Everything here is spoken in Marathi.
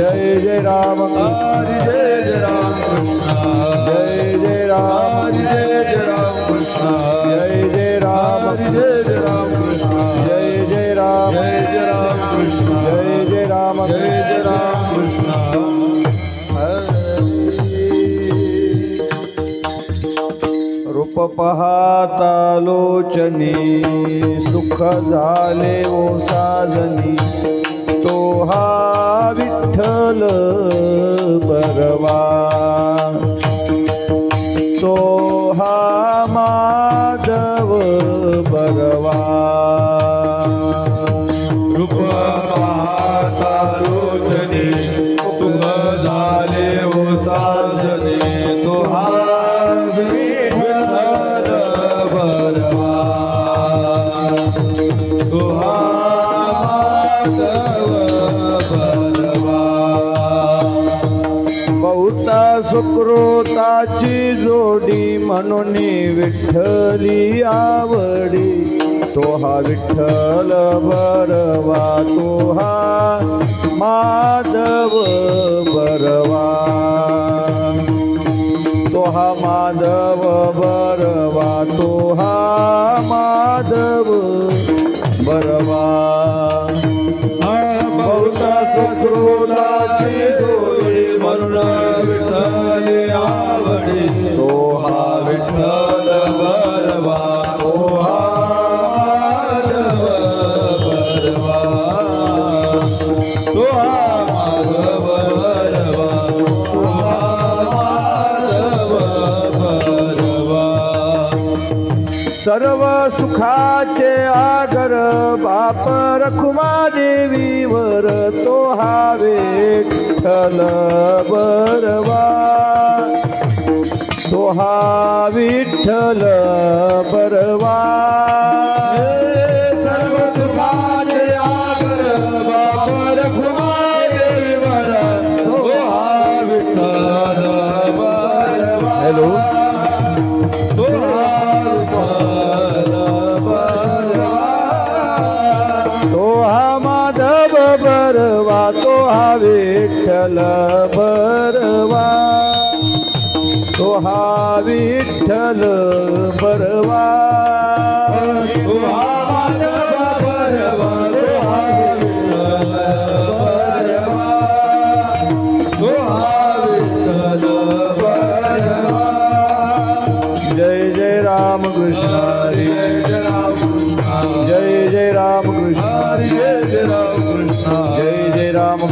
जय जय राम हरी जय जय राम कृष्ण। जय जय राम हरी जय जय राम कृष्ण। जय जय राम हरी जय जय राम कृष्ण। जय जय राम जय जय राम कृष्ण। जय जय राम जय जय राम कृष्ण। रूप पाहता लोचनी सुख झाले ओ साजनी विठ्ठल बरवा। तो हा माधव बरवा। रूप सुकृताची जोडी म्हणून विठ्ठली आवडी. तो हा विठ्ठल बरवा तो हा माधव बरवा. तो हा माधव बरवा तो हा माधव बरवा. बहुता सुखरूलाची जोडी म्हणून आवडी तो हा विठ्ठल बरवा सर्व सुखाचे आगर बाप रखुमा देवीवर तो हा विठ्ठल बरवा. तो हा विठ्ठल बरवा. सर्व सुखाचे आगर तो हा विठ्ठल बरवा. हॅलो. तो हा बरवा तो हा विठ्ठल बरवा तो हा विठ्ठल बरवा तो हा जय जय राम कृष्ण